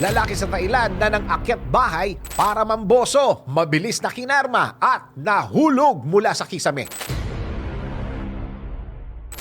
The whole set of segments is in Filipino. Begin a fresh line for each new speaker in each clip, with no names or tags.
Lalaki sa Thailand na nang akyat bahay para mamboso, mabilis na kinarma at nahulog mula sa kisame.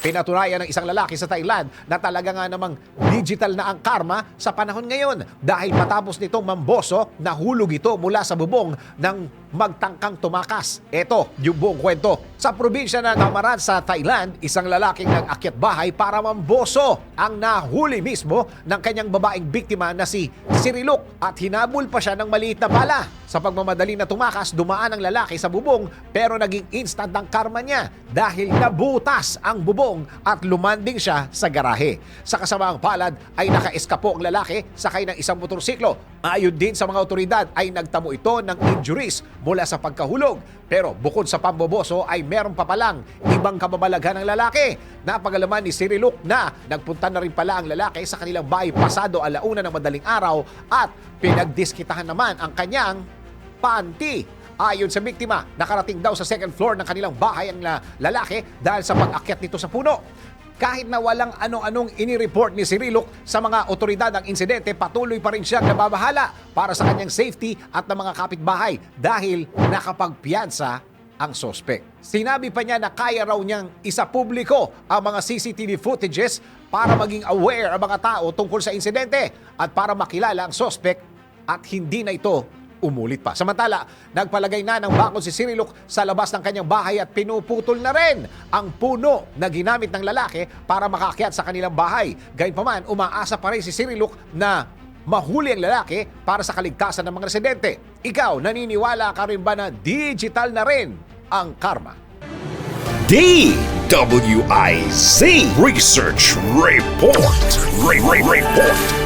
Pinatunayan ng isang lalaki sa Thailand na talaga nga namang digital na ang karma sa panahon ngayon dahil matapos nitong mamboso, nahulog ito mula sa bubong ng magtangkang tumakas. Ito, yung buong kwento. Sa probinsya ng Damaran sa Thailand, isang lalaking nag-akyat bahay para mamboso ang nahuli mismo ng kanyang babaeng biktima na si Siriluk at hinabol pa siya ng maliit na bala. Sa pagmamadali na tumakas, dumaan ang lalaki sa bubong pero naging instant ang karma niya dahil nabutas ang bubong at lumanding siya sa garahe. Sa kasamaang palad ay nakaeskapo ang lalaki sakay ng isang motorsiklo. Ayon din sa mga otoridad ay nagtamo ito ng injuries mula sa pagkahulog. Pero bukod sa pamboboso ay meron pa palang ibang kababalaghan ng lalaki. Napagalaman ni Siriluk na nagpunta na rin pala ang lalaki sa kanilang bahay pasado alauna ng madaling araw at pinagdiskitahan naman ang kanyang panty. Ayon sa biktima, nakarating daw sa second floor ng kanilang bahay ang la- lalaki dahil sa pag-akyat nito sa puno. Kahit na walang ano-anong inireport ni Siriluk sa mga otoridad ng insidente, patuloy pa rin siyang nababahala para sa kanyang safety at ng mga kapitbahay dahil nakapagpiyansa ang sospek. Sinabi pa niya na kaya raw niyang isa publiko ang mga CCTV footages para maging aware ang mga tao tungkol sa insidente at para makilala ang sospek at hindi na ito umulit pa. Samantala, nagpalagay na ng bakod si Siriluk sa labas ng kanyang bahay at pinuputol na rin ang puno na ginamit ng lalaki para makakyat sa kanilang bahay. Gayunpaman, umaasa pa rin si Siriluk na mahuli ang lalaki para sa kaligtasan ng mga residente. Ikaw, naniniwala ka rin ba na digital na rin ang karma?
DWIZ Research Report. Re- Re- Report.